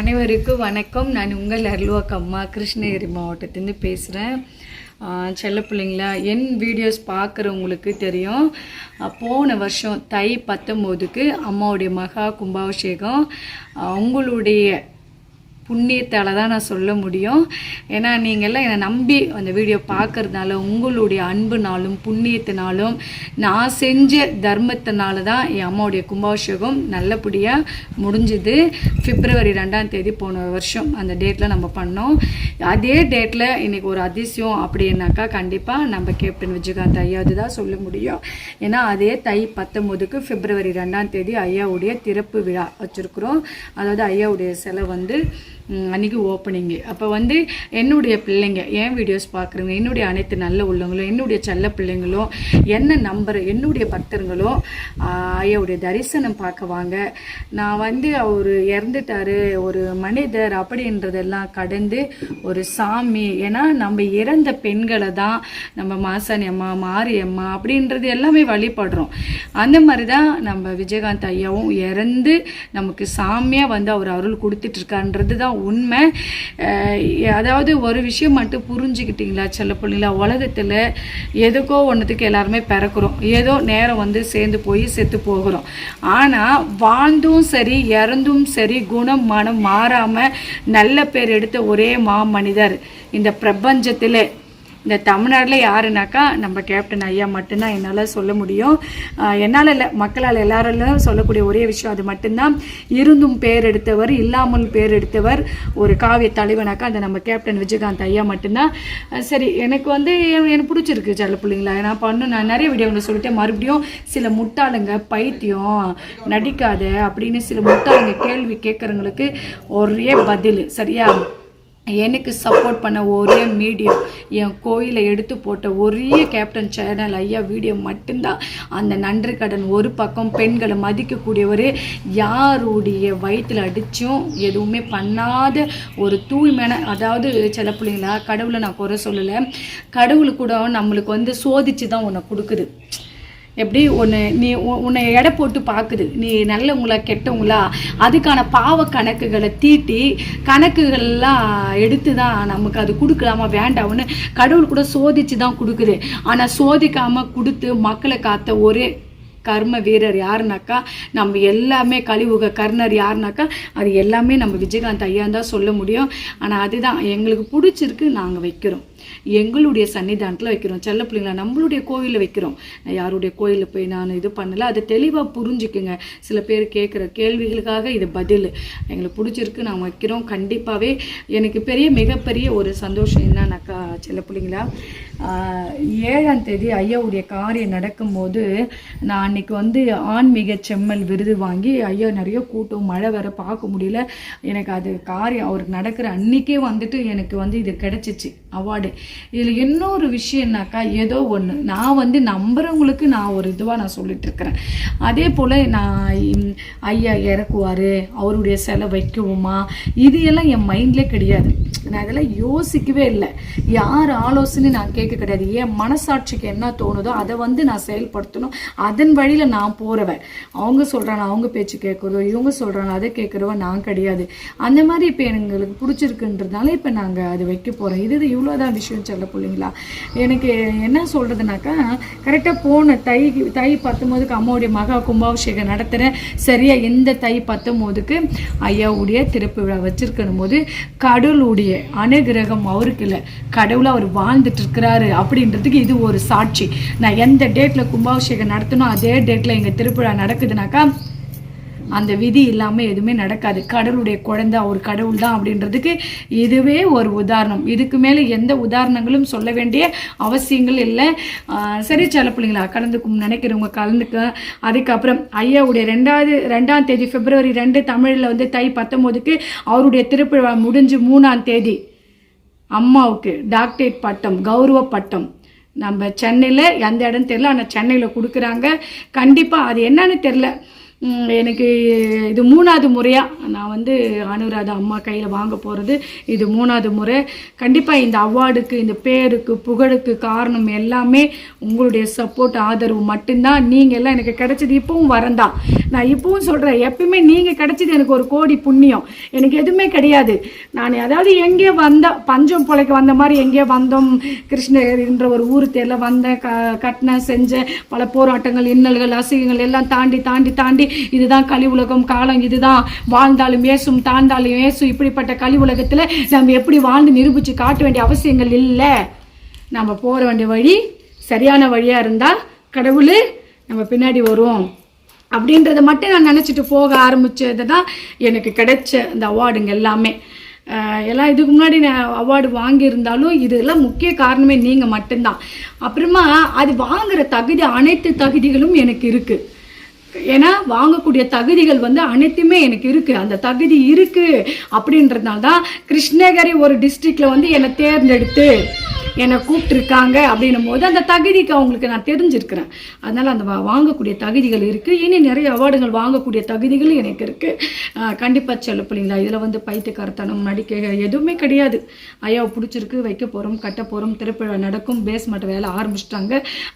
அனைவருக்கும் வணக்கம். நான் உங்கள் அருள்வாக்கு அம்மா. கிருஷ்ணகிரி மாவட்டத்துலேருந்து பேசுகிறேன் செல்ல பிள்ளைங்களா என் வீடியோஸ் பார்க்குறவங்களுக்கு தெரியும். போன வருஷம் தை பத்தொம்போதுக்கு அம்மாவுடைய மகா கும்பாபிஷேகம். உங்களுடைய புண்ணியத்தால் தான் நான் சொல்ல முடியும். ஏன்னா நீங்கள்லாம் என்னை நம்பி அந்த வீடியோ பார்க்கறதுனால உங்களுடைய அன்புனாலும் புண்ணியத்தினாலும் நான் செஞ்ச தர்மத்தினால தான் என் அம்மாவுடைய கும்பாபிஷேகம் நல்லபடியாக முடிஞ்சுது. பிப்ரவரி ரெண்டாம் தேதி போன வருஷம் அந்த டேட்டில் நம்ம பண்ணோம். அதே டேட்டில் இன்றைக்கி ஒரு அதிசயம் அப்படின்னாக்கா கண்டிப்பாக நம்ம கேப்டன் விஜயகாந்த் ஐயா தான் சொல்ல முடியும். ஏன்னா அதே தை பத்தொம்போதுக்கு பிப்ரவரி ரெண்டாம் தேதி ஐயாவுடைய திறப்பு விழா வச்சுருக்குறோம். அதாவது ஐயாவுடைய சிலை வந்து அன்றைக்கி ஓப்பனிங்கு அப்போ வந்து என்னுடைய பிள்ளைங்க என் வீடியோஸ் பார்க்குறவங்க என்னுடைய அனைத்து நல்ல உள்ளவங்களும் என்னுடைய செல்ல பிள்ளைங்களும் என்ன நம்புற என்னுடைய பக்தர்களும் ஐயாவுடைய தரிசனம் பார்க்க வாங்க நான் வந்து அவர் இறந்துட்டாரு ஒரு மனிதர் அப்படின்றதெல்லாம் கடந்து ஒரு சாமி. ஏன்னா நம்ம இறந்த பெண்களை தான் நம்ம மாசாணி அம்மா மாரி அம்மா அப்படின்றது எல்லாமே வழிபடுறோம். அந்த மாதிரி தான் நம்ம விஜயகாந்த் ஐயாவும் இறந்து நமக்கு சாமியாக வந்து அவர் அருள் கொடுத்துட்ருக்கான்றது தான் உண்மை. அதாவது ஒரு விஷயம் மட்டும் புரிஞ்சுக்கிட்டீங்களா சொல்ல பிள்ளைங்களா உலகத்தில் எதுக்கோ ஒன்றுத்துக்கு எல்லாருமே பிறக்கிறோம். ஏதோ நேரம் வந்து சேர்ந்து போய் செத்து போகிறோம். ஆனால் வாழ்ந்தும் சரி இறந்தும் சரி குணம் மனம் மாறாமல் நல்ல பேர் எடுத்த ஒரே மாமனிதர் இந்த பிரபஞ்சத்தில். இந்த தமிழ்நாட்டில் யாருனாக்கா நம்ம கேப்டன் ஐயா மட்டும்தான் என்னால் சொல்ல முடியும். என்னால் இல்லை மக்களால் எல்லாராலும் சொல்லக்கூடிய ஒரே விஷயம் அது மட்டும்தான். இருந்தும் பேர் எடுத்தவர் இல்லாமல் பேர் எடுத்தவர் ஒரு காவிய தலைவனாக்கா அந்த நம்ம கேப்டன் விஜயகாந்த் ஐயா மட்டும்தான். சரி எனக்கு வந்து எனக்கு பிடிச்சிருக்கு சில பிள்ளைங்களா? நான் பண்ணும் நான் நிறைய வீடியோவில் சொல்லிட்டேன். மறுபடியும் சில முட்டாளுங்க பைத்தியம் நடிக்காத அப்படின்னு சில முட்டாளுங்க கேள்வி கேட்குறவங்களுக்கு ஒரே பதில். சரியா? எனக்கு சப்போர்ட் பண்ண ஒரே மீடியம் என் கோயிலை எடுத்து போட்ட ஒரே கேப்டன் சேனல் ஐயா வீடியோ மட்டும்தான். அந்த நன்றி கடன் ஒரு பக்கம் பெண்களை மதிக்கக்கூடியவர் யாருடைய வயிற்றில் அடித்தும் எதுவுமே பண்ணாத ஒரு தூய்மையான அதாவது சில பிள்ளைங்களா கடவுளை நான் குறை சொல்லலை. கடவுள் கூட நம்மளுக்கு வந்து சோதிச்சு தான் உன்னை கொடுக்குது. எப்படி ஒன்று நீ உன்னை எடை போட்டு பார்க்குது நீ நல்லவங்களா கெட்டவங்களா? அதுக்கான பாவ கணக்குகளை தீட்டி கணக்குகள்லாம் எடுத்து தான் நமக்கு அது கொடுக்கலாமா வேண்டாம்னு கடவுள் கூட சோதிச்சு தான் கொடுக்குது. ஆனால் சோதிக்காமல் கொடுத்து மக்களை காத்த ஒரே கர்ம வீரர் யாருனாக்கா நம்ம எல்லாமே கழிவுக கர்ணர் யாருனாக்கா அது எல்லாமே நம்ம விஜயகாந்த் ஐயா தான் சொல்ல முடியும். ஆனால் அதுதான் எங்களுக்கு பிடிச்சிருக்கு நாங்கள் வைக்கிறோம். எங்களுடைய சன்னிதானத்தில் வைக்கிறோம். செல்ல பிள்ளைங்களா நம்மளுடைய கோயிலில் வைக்கிறோம். நான் யாருடைய கோயிலில் போய் நான் இது பண்ணல அதை தெளிவாக புரிஞ்சுக்குங்க. சில பேர் கேட்குற கேள்விகளுக்காக இது பதில். எங்களுக்கு பிடிச்சிருக்கு நான் வைக்கிறோம். கண்டிப்பாகவே எனக்கு பெரிய மிகப்பெரிய ஒரு சந்தோஷம் என்னன்னாக்கா செல்ல பிள்ளைங்களா ஏழாம் தேதி ஐயாவுடைய காரியம் நடக்கும்போது நான் அன்னைக்கு வந்து ஆன்மீக செம்மல் விருது வாங்கி ஐயா நிறைய கூட்டம் மழை வர பார்க்க முடியல. எனக்கு அது காரியம் அவருக்கு நடக்கிற அன்னைக்கே வந்துட்டு எனக்கு வந்து இது கிடச்சிச்சு அவார்டு. இதில் இன்னொரு விஷயம்னாக்கா ஏதோ ஒன்று நான் வந்து நம்புறவங்களுக்கு நான் ஒரு இதுவாக நான் சொல்லிட்டு இருக்கிறேன். அதே போல் நான் ஐயா இறக்குவார் அவருடைய செலை வைக்குவோமா? இது எல்லாம் என் மைண்ட்லேயே கிடையாது. நான் இதெல்லாம் யோசிக்கவே இல்லை. யார் ஆலோசனை நான் கேட்க கிடையாது. என் மனசாட்சிக்கு என்ன தோணுதோ அதை வந்து நான் செயல்படுத்தணும். அதன் வழியில் நான் போகிறவன் அவங்க சொல்கிறாங்க அவங்க பேச்சு கேட்குறதோ இவங்க சொல்கிறாங்க அதை கேட்குறவோ நான் கிடையாது. அந்த மாதிரி இப்போ எங்களுக்கு பிடிச்சிருக்குன்றதுனால இப்போ நாங்கள் அது வைக்க போகிறோம் இது இவ்வளோதான் விஷயம் சொல்ல பிள்ளைங்களா எனக்கு என்ன சொல்கிறதுனாக்கா கரெக்டாக போன தை தை பத்தொம்போதுக்கு அம்மாவுடைய மகா கும்பாபிஷேகம் நடத்துகிறேன் சரியா இந்த தை பத்தொம்போதுக்கு ஐயாவுடைய திறப்பு விழா வச்சிருக்கணும் போது கடவுளுடைய அனுகிரகம் அவருக்கு இல்லை கடவுளை அவர் வாழ்ந்துட்டு இருக்கிறாரு அப்படின்றதுக்கு இது ஒரு சாட்சி. நான் எந்த டேட்டில் கும்பாபிஷேகம் நடத்தணும் அதே டேட்டில் எங்கள் திருவிழா நடக்குதுனாக்கா அந்த விதி இல்லாமல் எதுவுமே நடக்காது. கடவுளுடைய குழந்தை அவர் கடவுள் தான் அப்படின்றதுக்கு இதுவே ஒரு உதாரணம். இதுக்கு மேலே எந்த உதாரணங்களும் சொல்ல வேண்டிய அவசியங்கள் இல்லை. சரி சில பிள்ளைங்களா கலந்துக்கும் நினைக்கிறவங்க கலந்துக்க. அதுக்கப்புறம் ஐயாவுடைய ரெண்டாவது ரெண்டாம் தேதி பிப்ரவரி ரெண்டு தமிழில் வந்து தை பத்தொம்போதுக்கு அவருடைய திருப்பிழா முடிஞ்சு மூணாம் தேதி. அம்மாவுக்கு டாக்டரேட் பட்டம் கௌரவ பட்டம். நம்ம சென்னையில் எந்த இடம் தெரில ஆனால் சென்னையில் கொடுக்குறாங்க. கண்டிப்பாக அது என்னன்னு தெரில எனக்கு இது மூணாவது முறையாக நான் வந்து அனுராதா அம்மா கையில் வாங்க போகிறது இது மூணாவது முறை. கண்டிப்பாக இந்த அவார்டுக்கு இந்த பேருக்கு புகழுக்கு காரணம் எல்லாமே உங்களுடைய சப்போர்ட் ஆதரவு மட்டும்தான். நீங்கள் எல்லாம் எனக்கு கிடைச்சது இப்போவும் வரந்தான் நான் இப்போவும் சொல்கிறேன் எப்பயுமே நீங்கள் கிடைச்சது எனக்கு ஒரு கோடி புண்ணியம். எனக்கு எதுவுமே கிடையாது. நான் அதாவது எங்கேயோ வந்த பஞ்சம் பிழைக்க வந்த மாதிரி எங்கேயோ வந்தோம். கிருஷ்ணகிரின்ற ஒரு ஊர் தேரில் வந்தேன் க கட்டினேன் செஞ்சேன். பல போராட்டங்கள் இன்னல்கள் அசிங்கங்கள் எல்லாம் தாண்டி தாண்டி தாண்டி இதுதான் கலி உலகம் காலம் இதுதான் வாழ்ந்தாலும் ஏசும் தாழ்ந்தாலும் ஏசும் இப்படிப்பட்ட கலி உலகத்தில் நம்ம எப்படி வாழ்ந்து நிரூபித்து காட்ட வேண்டிய அவசியங்கள் இல்லை. நம்ம போகிற வேண்டிய வழி சரியான வழியாக இருந்தால் கடவுள் நம்ம பின்னாடி வருவோம். அப்படின்றத மட்டும் நான் நினச்சிட்டு போக ஆரம்பித்தது தான் எனக்கு கிடைச்ச இந்த அவார்டுங்க எல்லாமே. எல்லாம் இதுக்கு முன்னாடி நான் அவார்டு வாங்கியிருந்தாலும் இதெல்லாம் முக்கிய காரணமே நீங்கள் மட்டும்தான். அப்புறமா அது வாங்குற தகுதி அனைத்து தகுதிகளும் எனக்கு இருக்குது ஏன்னா வாங்கக்கூடிய தகுதிகள் வந்து அனைத்துமே எனக்கு இருக்கு. அந்த தகுதி இருக்கு அப்படின்றதுனால தான் கிருஷ்ணகிரி ஒரு டிஸ்ட்ரிக்ட்ல வந்து என்னை தேர்ந்தெடுத்து என்னை கூப்பிட்டுருக்காங்க அப்படின்னும் போது அந்த தகுதிக்கு அவங்களுக்கு நான் தெரிஞ்சிருக்கிறேன். அதனால் அந்த வாங்கக்கூடிய தகுதிகள் இருக்குது இனி நிறைய அவார்டுகள் வாங்கக்கூடிய தகுதிகளும் எனக்கு இருக்குது கண்டிப்பாக கண்டிப்பா செல்ல பிள்ளைங்களா வந்து பைத்தியக்காரத்தனம் நடிக்க எதுவுமே கிடையாது. ஐயாவை பிடிச்சிருக்கு வைக்க போகிறோம் கட்ட போகிறோம் திருப்பிழா நடக்கும் பேஸ்மெண்ட் வேலை ஆரம்பிச்சிட்டாங்க.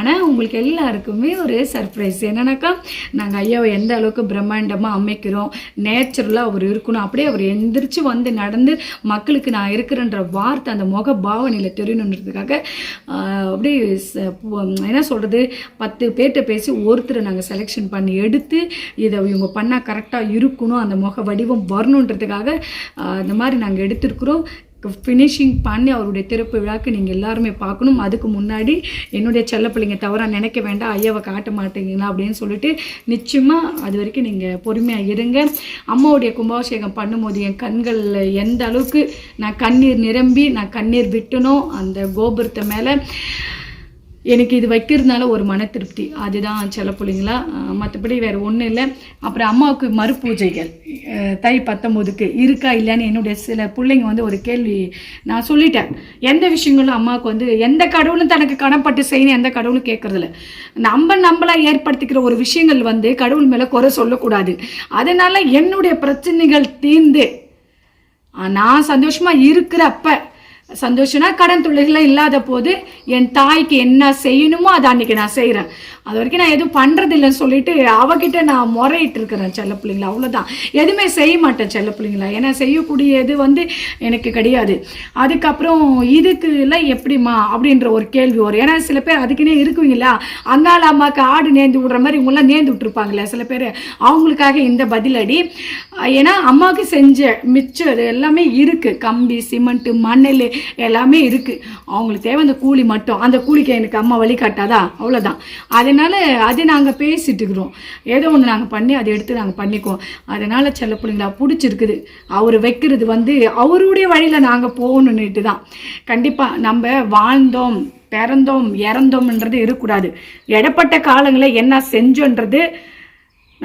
ஆனால் உங்களுக்கு எல்லாருக்குமே ஒரு சர்ப்ரைஸ் என்னன்னாக்கா நாங்கள் ஐயாவை எந்த அளவுக்கு பிரம்மாண்டமாக அமைக்கிறோம்? நேச்சுரலாக அவர் இருக்கணும். அப்படியே அவர் எந்திரிச்சு வந்து நடந்து மக்களுக்கு நான் இருக்கிறேன்ற வார்த்தை அந்த முக பாவனையில் தெரியணுன்றதுக்காக அப்படியே என்ன சொல்கிறது பத்து பேர்கிட்ட பேசி ஒருத்தரை நாங்கள் செலெக்ஷன் பண்ணி எடுத்து இதை இவங்க பண்ணால் கரெக்டாக இருக்கணும். அந்த முக வடிவம் வரணுன்றதுக்காக இந்த மாதிரி நாங்கள் எடுத்திருக்கிறோம். ஃபினிஷிங் பண்ணி அவருடைய திறப்பு விழாக்கு நீங்கள் எல்லாருமே பார்க்கணும். அதுக்கு முன்னாடி என்னுடைய செல்ல பிள்ளைங்க தவறாக நினைக்க வேண்டாம் ஐயாவை காட்ட மாட்டீங்களா அப்படின்னு சொல்லிட்டு நிச்சயமாக அது வரைக்கும் நீங்கள் பொறுமையாக இருங்க. அம்மாவுடைய கும்பாபிஷேகம் பண்ணும்போது என் கண்களில் எந்த அளவுக்கு நான் கண்ணீர் நிரம்பி நான் கண்ணீர் விட்டனோ அந்த கோபுரத்தை மேலே எனக்கு இது வைக்கிறதுனால ஒரு மன திருப்தி. அதுதான் சில பிள்ளைங்களா மற்றபடி வேறு ஒன்றும் இல்லை. அப்புறம் அம்மாவுக்கு மறுபூஜைகள். தை பத்தொம்போதுக்கு இருக்கா இல்லைன்னு என்னுடைய சில பிள்ளைங்க வந்து ஒரு கேள்வி நான் சொல்லிட்டேன். எந்த விஷயங்களும் அம்மாவுக்கு வந்து எந்த கடவுளும் தனக்கு கணப்பட்டு செய்யணும் எந்த கடவுளும் கேட்கறதில்ல நம்ம நம்மளாக ஏற்படுத்திக்கிற ஒரு விஷயங்கள் வந்து கடவுள் மேலே குறை சொல்லக்கூடாது. அதனால என்னுடைய பிரச்சனைகள் தீர்ந்து நான் சந்தோஷமாக இருக்கிறப்ப சந்தோஷம்னா கடன் தொழில்கள் இல்லாத போது என் தாய்க்கு என்ன செய்யணுமோ அதை அன்றைக்கி நான் செய்கிறேன் அது வரைக்கும் நான் எதுவும் பண்ணுறதில்லைன்னு சொல்லிட்டு அவகிட்ட நான் முறையிட்டு இருக்கிறேன் செல்ல பிள்ளைங்களா. அவ்வளோதான் எதுவுமே செய்ய மாட்டேன் செல்ல பிள்ளைங்களா. ஏன்னா செய்யக்கூடிய இது வந்து எனக்கு கிடையாது. அதுக்கப்புறம் இதுக்குலாம் எப்படிம்மா அப்படின்ற ஒரு கேள்வி வரும். ஏன்னா சில பேர் அதுக்குன்னே இருக்குவீங்களா? அங்கால அம்மாவுக்கு ஆடு நேர்ந்து விடுற மாதிரி இவங்களாம் நேர்ந்து விட்டுருப்பாங்களே. சில பேர் அவங்களுக்காக இந்த பதிலடி. ஏன்னா அம்மாவுக்கு செஞ்ச மிச்சம் எல்லாமே இருக்குது கம்பி சிமெண்ட்டு மணல் எல்லாமே இருக்குது அவங்களுக்கு தேவை அந்த கூலி மட்டும். அந்த கூலிக்கு எனக்கு அம்மா வழிகாட்டாதா அவ்வளோதான் அதனால அது நாங்கள் பேசிட்டு இருக்கிறோம். ஏதோ ஒன்று நாங்கள் பண்ணி அதை எடுத்து நாங்கள் பண்ணிக்குவோம். அதனால் செல்ல பிள்ளைங்களா பிடிச்சிருக்குது. அவர் வைக்கிறது வந்து அவருடைய வழியில் நாங்கள் போகணுன்னுட்டு தான் கண்டிப்பாக நம்ம வாழ்ந்தோம் பிறந்தோம் இறந்தோம்ன்றது இருக்கக்கூடாது. இடப்பட்ட காலங்களில் என்ன செஞ்சோன்றது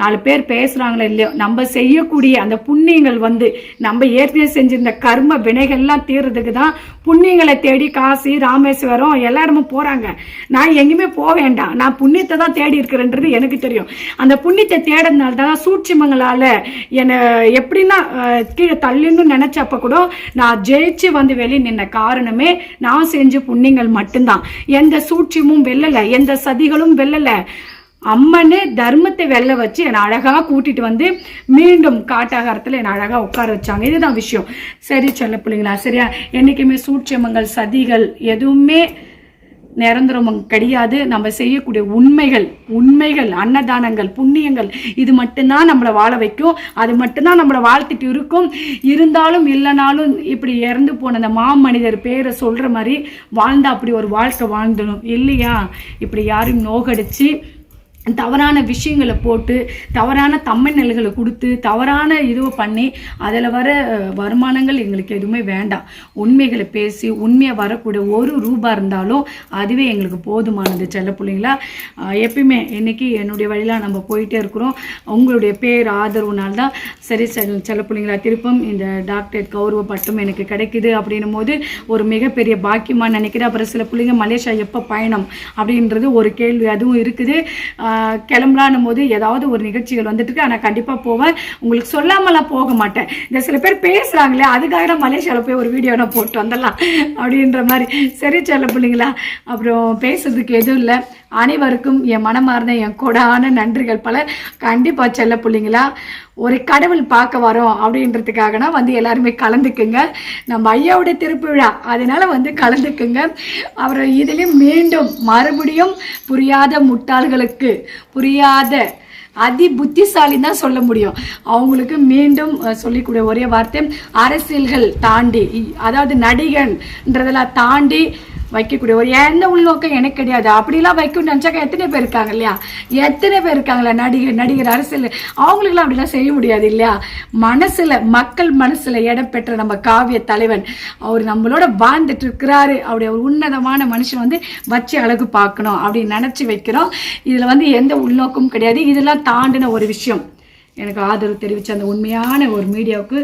நாலு பேர் பேசுகிறாங்களோ இல்லையோ நம்ம செய்யக்கூடிய அந்த புண்ணியங்கள் வந்து நம்ம ஏற்கனவே செஞ்சிருந்த கர்ம வினைகள்லாம் தீர்றதுக்கு தான் புண்ணியங்களை தேடி காசி ராமேஸ்வரம் எல்லாருமே போகிறாங்க நான் எங்கேயுமே போக வேண்டாம். நான் புண்ணியத்தை தான் தேடி இருக்கிறேன்றது எனக்கு தெரியும். அந்த புண்ணியத்தை தேடுறதுனால தான் சூட்சிமங்களால் என்னை எப்படின்னா கீழே தள்ளின்னு நினச்சப்ப கூட நான் ஜெயிச்சு வந்து வெளியே நின்ன காரணமே நான் செஞ்ச புண்ணியங்கள் மட்டும்தான். எந்த சூட்சியமும் வெல்லலை எந்த சதிகளும் வெல்லலை. அம்மனு தர்மத்தை வெளில வச்சு என்னை அழகாக கூட்டிட்டு வந்து மீண்டும் காட்டாகாரத்தில் என்னை அழகாக உட்கார வச்சாங்க. இதுதான் விஷயம். சரி சொல்ல பிள்ளைங்களா சரியா? என்றைக்குமே சூட்சமங்கள் சதிகள் எதுவுமே நிரந்தரம் கிடையாது. நம்ம செய்யக்கூடிய உண்மைகள் உண்மைகள் அன்னதானங்கள் புண்ணியங்கள் இது மட்டும்தான் நம்மளை வாழ வைக்கும். அது மட்டும்தான் நம்மளை வாழ்த்துட்டு இருக்கும். இருந்தாலும் இல்லைனாலும் இப்படி இறந்து போன அந்த மாமனிதர் பேரை சொல்கிற மாதிரி வாழ்ந்தா அப்படி ஒரு வாழ்க்கை வாழ்ந்தணும் இல்லையா? இப்படி யாரையும் நோகடிச்சு தவறான விஷயங்களை போட்டு தவறான தம்மநெல்களை கொடுத்து தவறான இதுவை பண்ணி அதில் வர வருமானங்கள் எங்களுக்கு எதுவுமே வேண்டாம். உண்மைகளை பேசி உண்மையாக வரக்கூடிய ஒரு ரூபா இருந்தாலும் அதுவே எங்களுக்கு போதுமானது செல்ல பிள்ளைங்களா? எப்பயுமே இன்றைக்கி என்னுடைய வழியில் நம்ம போயிட்டே இருக்கிறோம். உங்களுடைய பேர் ஆதரவுனால் தான் சரி செல் செல்ல பிள்ளைங்களா திருப்பம் இந்த டாக்டர் கௌரவ பட்டம் எனக்கு கிடைக்குது அப்படின்னும் போது ஒரு மிகப்பெரிய பாக்கியமாக நினைக்கிறேன். அப்புறம் சில பிள்ளைங்க மலேசியா எப்போ பயணம்? அப்படின்றது ஒரு கேள்வி அதுவும் இருக்குது. கிளம்பலான்னும் போது ஏதாவது ஒரு நிகழ்ச்சிகள் வந்துட்டுருக்கு. ஆனால் கண்டிப்பாக போவேன். உங்களுக்கு சொல்லாமலாம் போக மாட்டேன். இந்த சில பேர் பேசுகிறாங்களே அதுக்காக நான் மலேசியாவில் போய் ஒரு வீடியோ நான் போட்டு வந்துடலாம் அப்படின்ற மாதிரி. சரி சொல்ல பிள்ளைங்களா. அப்புறம் பேசுறதுக்கு எதுவும் இல்லை. அனைவருக்கும் என் மனமார்ந்த என் கொடான நன்றிகள். பல கண்டிப்பாக செல்ல பிள்ளைங்களா? ஒரு கடவுள் பார்க்க வரோம் அப்படின்றதுக்காகனா வந்து எல்லாருமே கலந்துக்குங்க. நம்ம ஐயாவுடைய திருப்பிவிழா அதனால வந்து கலந்துக்குங்க. அவரை இதிலையும் மீண்டும் மறுபடியும் புரியாத முட்டாள்களுக்கு புரியாத அதி புத்திசாலின்னு தான் சொல்ல முடியும். அவங்களுக்கு மீண்டும் சொல்லிக்கூடிய ஒரே வார்த்தை அரசியல்கள் தாண்டி அதாவது நடிகன்றதெல்லாம் தாண்டி வைக்கக்கூடிய ஒரு எந்த உள்நோக்கம் எனக்கு கிடையாது. அப்படிலாம் வைக்கணும்னு நினச்சாக்க எத்தனை பேர் இருக்காங்க இல்லையா? எத்தனை பேர் இருக்காங்களா? நடிகர் நடிகர் அரசியல். அவங்களுக்குலாம் அப்படிலாம் செய்ய முடியாது இல்லையா? மனசில் மக்கள் மனசில் இடம் பெற்ற நம்ம காவிய தலைவன் அவர் நம்மளோட வாழ்ந்துட்டு இருக்கிறாரு. அப்படி ஒரு உன்னதமான மனுஷன் வந்து வச்சு அழகு பார்க்கணும் அப்படின்னு நினச்சி வைக்கிறோம். இதில் வந்து எந்த உள்நோக்கமும் கிடையாது. இதெல்லாம் தாண்டின ஒரு விஷயம். எனக்கு ஆதரவு தெரிவித்த அந்த உண்மையான ஒரு மீடியாவுக்கு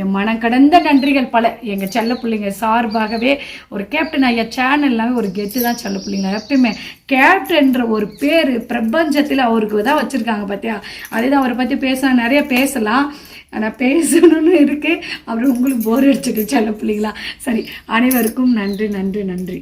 என் மனம் கடந்த நன்றிகள் பல. எங்கள் செல்ல பிள்ளைங்க சார்பாகவே ஒரு கேப்டன் ஐயா சேனல்லாமே ஒரு கெத்து தான் செல்ல பிள்ளைங்க. எப்பயுமே கேப்டன்ற ஒரு பேர் பிரபஞ்சத்தில் அவருக்கு தான் வச்சுருக்காங்க பார்த்தியா அதே தான் அவரை பற்றி பேச நிறைய பேசலாம். ஆனால் பேசணும்னு இருக்குது அப்புறம் உங்களுக்கு போர் அடிச்சுட்டு செல்ல பிள்ளைங்களா. சரி அனைவருக்கும் நன்றி நன்றி நன்றி.